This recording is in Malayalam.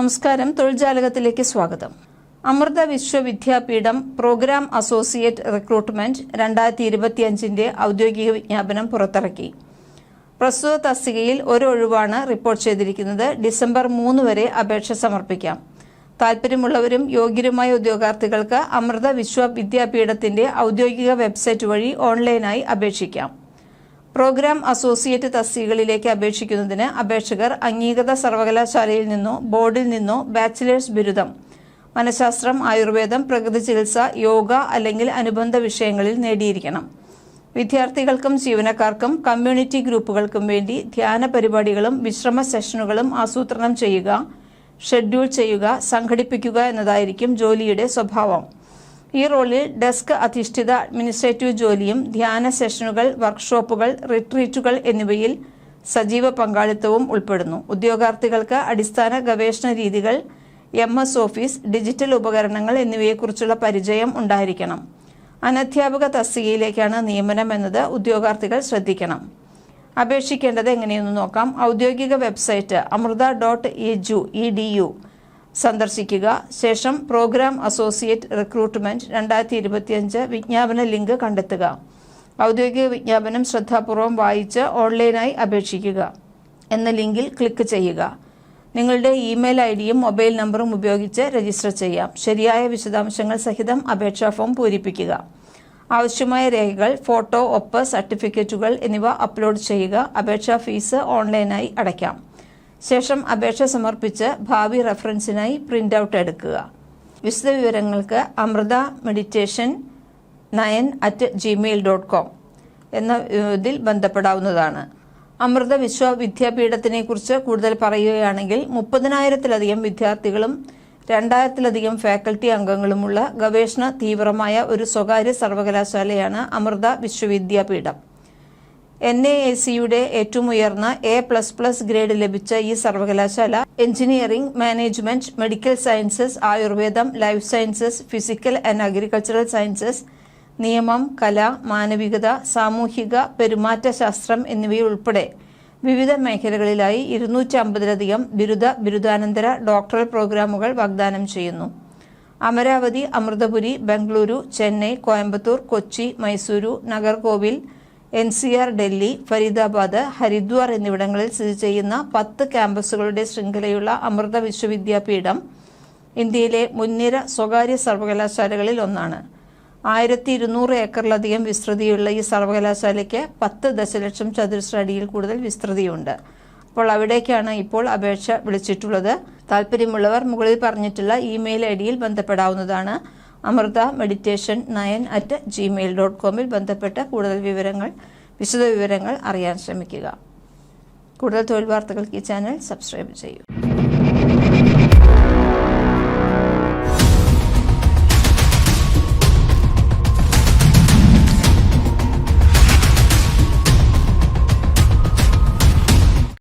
നമസ്കാരം. തൊഴിൽജാലകത്തിലേക്ക് സ്വാഗതം. Amrita Vishwa Vidyapeetham program associate recruitment രണ്ടായിരത്തി ഇരുപത്തിയഞ്ചിന്റെ ഔദ്യോഗിക വിജ്ഞാപനം പുറത്തിറക്കി. പ്രസ്തുത തസ്തികയിൽ ഒരു ഒഴിവാണ് റിപ്പോർട്ട് ചെയ്തിരിക്കുന്നത്. ഡിസംബർ മൂന്ന് വരെ അപേക്ഷ സമർപ്പിക്കാം. താൽപ്പര്യമുള്ളവരും യോഗ്യരുമായ ഉദ്യോഗാർത്ഥികൾക്ക് അമൃത വിശ്വവിദ്യാപീഠത്തിന്റെ ഔദ്യോഗിക വെബ്സൈറ്റ് വഴി ഓൺലൈനായി അപേക്ഷിക്കാം. പ്രോഗ്രാം അസോസിയേറ്റ് തസ്തികകളിലേക്ക് അപേക്ഷിക്കുന്നതിന് അപേക്ഷകർ അംഗീകൃത സർവകലാശാലയിൽ നിന്നോ ബോർഡിൽ നിന്നോ ബാച്ചിലേഴ്സ് ബിരുദം മനഃശാസ്ത്രം ആയുർവേദം പ്രകൃതി ചികിത്സ യോഗ അല്ലെങ്കിൽ അനുബന്ധ വിഷയങ്ങളിൽ നേടിയിരിക്കണം. വിദ്യാർത്ഥികൾക്കും ജീവനക്കാർക്കും കമ്മ്യൂണിറ്റി ഗ്രൂപ്പുകൾക്കും വേണ്ടി ധ്യാന പരിപാടികളും വിശ്രമ സെഷനുകളും ആസൂത്രണം ചെയ്യുക ഷെഡ്യൂൾ ചെയ്യുക സംഘടിപ്പിക്കുക എന്നതായിരിക്കും ജോലിയുടെ സ്വഭാവം. ഈ റോളിൽ ഡെസ്ക് അധിഷ്ഠിത അഡ്മിനിസ്ട്രേറ്റീവ് ജോലിയും ധ്യാന സെഷനുകൾ വർക്ക്ഷോപ്പുകൾ റിട്രീറ്റുകൾ എന്നിവയിൽ സജീവ പങ്കാളിത്തവും ഉൾപ്പെടുന്നു. ഉദ്യോഗാർത്ഥികൾക്ക് അടിസ്ഥാന ഗവേഷണ രീതികൾ എം എസ് ഓഫീസ് ഡിജിറ്റൽ ഉപകരണങ്ങൾ എന്നിവയെക്കുറിച്ചുള്ള പരിചയം ഉണ്ടായിരിക്കണം. അനധ്യാപക തസ്തികയിലേക്കാണ് നിയമനം എന്നത് ഉദ്യോഗാർത്ഥികൾ ശ്രദ്ധിക്കണം. അപേക്ഷിക്കേണ്ടത് എങ്ങനെയെന്ന് നോക്കാം. ഔദ്യോഗിക വെബ്സൈറ്റ് അമൃത ഡോട്ട് എ ജു ഇ ഡി യു സന്ദർശിക്കുക. ശേഷം പ്രോഗ്രാം അസോസിയേറ്റ് റിക്രൂട്ട്മെന്റ് രണ്ടായിരത്തി ഇരുപത്തിയഞ്ച് വിജ്ഞാപന ലിങ്ക് കണ്ടെത്തുക. ഔദ്യോഗിക വിജ്ഞാപനം ശ്രദ്ധാപൂർവം വായിച്ച് ഓൺലൈനായി അപേക്ഷിക്കുക എന്ന ലിങ്കിൽ ക്ലിക്ക് ചെയ്യുക. നിങ്ങളുടെ ഇമെയിൽ ഐ ഡിയും മൊബൈൽ നമ്പറും ഉപയോഗിച്ച് രജിസ്റ്റർ ചെയ്യാം. ശരിയായ വിശദാംശങ്ങൾ സഹിതം അപേക്ഷാ ഫോം പൂരിപ്പിക്കുക. ആവശ്യമായ രേഖകൾ ഫോട്ടോ ഒപ്പ് സർട്ടിഫിക്കറ്റുകൾ എന്നിവ അപ്ലോഡ് ചെയ്യുക. അപേക്ഷാ ഫീസ് ഓൺലൈനായി അടയ്ക്കാം. ശേഷം അപേക്ഷ സമർപ്പിച്ച് ഭാവി റെഫറൻസിനായി പ്രിന്റ് ഔട്ട് എടുക്കുക. വിശദവിവരങ്ങൾക്ക് Amrita meditation nine at Gmail dot com എന്ന ഇതിൽ ബന്ധപ്പെടാവുന്നതാണ്. അമൃത വിശ്വ വിദ്യാപീഠത്തിനെക്കുറിച്ച് കൂടുതൽ പറയുകയാണെങ്കിൽ മുപ്പതിനായിരത്തിലധികം വിദ്യാർത്ഥികളും രണ്ടായിരത്തിലധികം ഫാക്കൽറ്റി അംഗങ്ങളുമുള്ള ഗവേഷണ തീവ്രമായ ഒരു സ്വകാര്യ സർവകലാശാലയാണ് Amrita Vishwa Vidyapeetham. N A A സിയുടെ ഏറ്റവും ഉയർന്ന എ പ്ലസ് പ്ലസ് ഗ്രേഡ് ലഭിച്ച ഈ സർവകലാശാല എഞ്ചിനീയറിംഗ് മാനേജ്മെന്റ് മെഡിക്കൽ സയൻസസ് ആയുർവേദം life sciences physical and agricultural sciences നിയമം കല മാനവികത സാമൂഹിക പെരുമാറ്റശാസ്ത്രം എന്നിവയുൾപ്പെടെ വിവിധ മേഖലകളിലായി ഇരുന്നൂറ്റി അമ്പതിലധികം ബിരുദ ബിരുദാനന്തര ഡോക്ടറൽ പ്രോഗ്രാമുകൾ വാഗ്ദാനം ചെയ്യുന്നു. Amaravati Amritapuri Bengaluru Chennai Coimbatore Kochi Mysuru Nagercoil N C R Delhi Faridabad Haridwar എന്നിവിടങ്ങളിൽ സ്ഥിതി ചെയ്യുന്ന പത്ത് ക്യാമ്പസുകളുടെ ശൃംഖലയുള്ള അമൃത വിശ്വവിദ്യാപീഠം ഇന്ത്യയിലെ മുൻനിര സ്വകാര്യ സർവകലാശാലകളിൽ ഒന്നാണ്. ആയിരത്തി ഇരുന്നൂറ് ഏക്കറിലധികം വിസ്തൃതിയുള്ള ഈ സർവകലാശാലയ്ക്ക് പത്ത് ദശലക്ഷം ചതുരശ്ര അടിയിൽ കൂടുതൽ വിസ്തൃതിയുണ്ട്. അപ്പോൾ അവിടേക്കാണ് ഇപ്പോൾ അപേക്ഷ വിളിച്ചിട്ടുള്ളത്. താല്പര്യമുള്ളവർ മുകളിൽ പറഞ്ഞിട്ടുള്ള ഇമെയിൽ ഐ ഡിയിൽ ബന്ധപ്പെടാവുന്നതാണ്. Amrita meditation nine at Gmail dot കോമിൽ ബന്ധപ്പെട്ട കൂടുതൽ വിവരങ്ങൾ വിശദ വിവരങ്ങൾ അറിയാൻ ശ്രമിക്കുക. കൂടുതൽ തൊഴിൽ വാർത്തകൾക്ക് ഈ ചാനൽ സബ്സ്ക്രൈബ് ചെയ്യൂ.